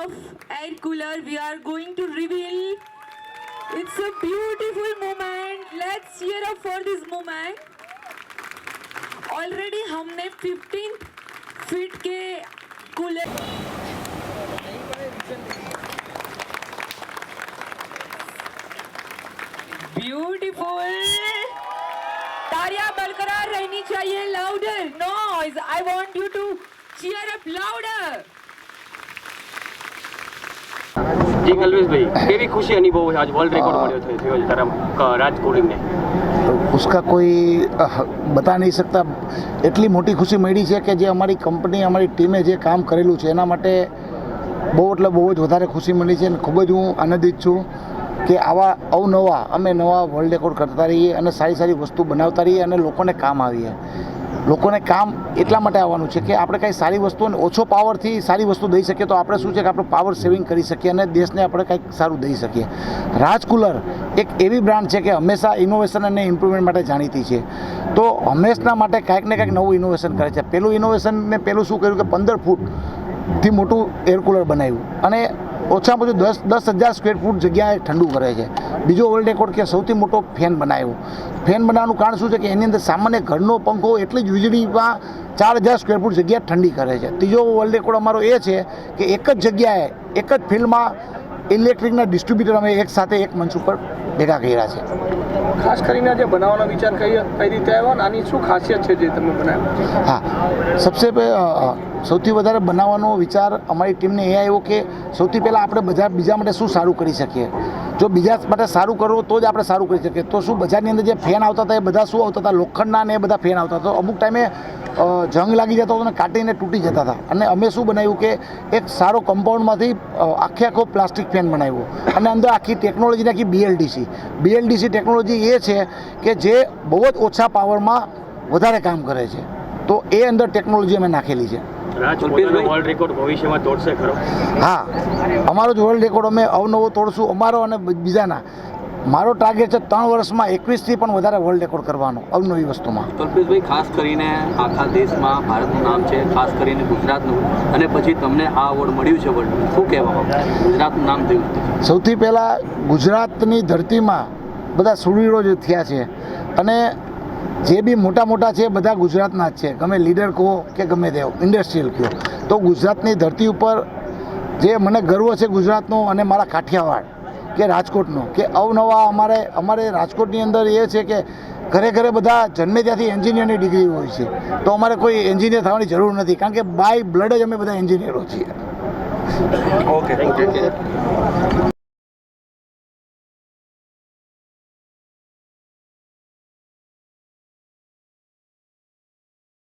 of air cooler we are going to reveal. It's a beautiful moment. Let's cheer up for this moment. Already हमने 15 feet के cooler beautiful तालियाँ बरकरार रहनी चाहिए louder noise I want you to cheer up louder જી કલ્વેશભાઈ કેવી ખુશી અનુભવ છે આજ વર્લ્ડ રેકોર્ડ મળ્યો છે થયો છે તારા ક- રાજ કોલિંગને तो उसका कोई अह, बता नहीं सकता એટલી મોટી ખુશી મળી છે કે જે અમારી કંપની અમારી ટીમે જે કામ કરેલું છે એના માટે બહુ એટલે બહુ જ વધારે ખુશી મળી છે અને ખૂબ જ હું આનંદિત છું કે આવા અવનવા અમે નવા વર્લ્ડ રેકોર્ડ કરતા રહીએ અને સારી સારી વસ્તુ બનાવતા રહીએ અને લોકોને કામ આવીએ લોકોને કામ એટલા માટે આવવાનું છે કે આપણે કંઈ સારી વસ્તુ અને ઓછો પાવરથી સારી વસ્તુ દઈ શકીએ તો આપણે શું છે કે આપણે પાવર સેવિંગ કરી શકીએ અને દેશને આપણે કંઈક સારું દઈ શકીએ. રાજકુલર એક એવી બ્રાન્ડ છે કે હંમેશા ઇનોવેશન અને ઇમ્પ્રુવમેન્ટ માટે જાણીતી છે. તો હંમેશના માટે કાંઈક ને કાંઈક નવું ઇનોવેશન કરે છે. પેલું ઇનોવેશન મેં પેલું શું કર્યું કે પંદર ફૂટથી મોટું એર કુલર બનાવ્યું. અને ઓછામાં ઓછું દસ દસ હજાર સ્ક્વેર ફૂટ જગ્યાએ ઠંડુ કરે છે. બીજો વર્લ્ડ રેકોર્ડ કે સૌથી મોટો ફેન બનાવ્યો. ફેન બનાવવાનું કારણ શું છે કે એની અંદર સામાન્ય ઘરનો પંખો એટલી જ વીજળીમાં ચાર હજાર સ્ક્વેર ફૂટ જગ્યા ઠંડી કરે છે. ત્રીજો વર્લ્ડ રેકોર્ડ અમારો એ છે કે એક જ જગ્યાએ એક જ ફિલ્ડમાં ઇલેક્ટ્રિકના ડિસ્ટ્રીબ્યુટર અમે એક સાથે એક મંચ ઉપર ભેગા કર્યા છે. ખાસ કરીને જે બનાવવાનો વિચાર કઈ કઈ રીતે આવ્યો આની શું ખાસિયત છે જે તમે બનાવ્યો? હા. સબસે સૌથી વધારે બનાવવાનો વિચાર અમારી ટીમને એ આવ્યો કે સૌથી પહેલાં આપણે બજાર બીજા માટે શું સારું કરી શકીએ? જો બીજા માટે સારું કરવું તો જ આપણે સારું કરી શકીએ. તો શું બજારની અંદર જે ફેન આવતા હતા એ બધા શું આવતા હતા? લોખંડના ને એ બધા ફેન આવતા હતા. અમુક ટાઈમે જંગ લાગી જતો હતો અને કાટીને તૂટી જતા હતા. અને અમે શું બનાવ્યું કે એક સારો કમ્પાઉન્ડમાંથી આખે આખો પ્લાસ્ટિક ફેન બનાવ્યો. અને અંદર આખી ટેકનોલોજી નાખી બીએલડીસી બીએલડીસી ટેકનોલોજી એ છે કે જે બહુ જ ઓછા પાવરમાં વધારે કામ કરે છે. તો એ અંદર ટેકનોલોજી અમે નાખેલી છે. રાજ પોતાનો વર્લ્ડ રેકોર્ડ ભવિષ્યમાં તોડશે ખરો? હા. અમારો જ વર્લ્ડ રેકોર્ડ અમે અવનવો તોડશું અમારો અને બીજાના. મારો ટાર્ગેટ છે ત્રણ વર્ષમાં એકવીસથી પણ વધારે વર્લ્ડ રેકોર્ડ કરવાનો અવનવી વસ્તુમાં. કલ્પેશભાઈ ખાસ કરીને આખા દેશમાં ભારતનું નામ છે ખાસ કરીને ગુજરાતનું. અને પછી તમને આ એવોર્ડ મળ્યું છે વર્લ્ડ શું કહેવા ગુજરાતનું નામ થયું સૌથી પહેલાં ગુજરાતની ધરતીમાં બધા સુરવીરો જ થયા છે. અને જે બી મોટા મોટા છે એ બધા ગુજરાતના જ છે. ગમે લીડર કહો કે ગમે તે ઇન્ડસ્ટ્રીયલ કહો. તો ગુજરાતની ધરતી ઉપર જે મને ગર્વ છે ગુજરાતનો અને મારા કાઠિયાવાડ કે રાજકોટનો કે અવનવા અમારે અમારે રાજકોટની અંદર એ છે કે ઘરે ઘરે બધા જન્મે ત્યાંથી એન્જિનિયરની ડિગ્રી હોય છે. તો અમારે કોઈ એન્જિનિયર થવાની જરૂર નથી કારણ કે બાય બ્લડ જ અમે બધા એન્જિનિયરો છીએ. Okay okay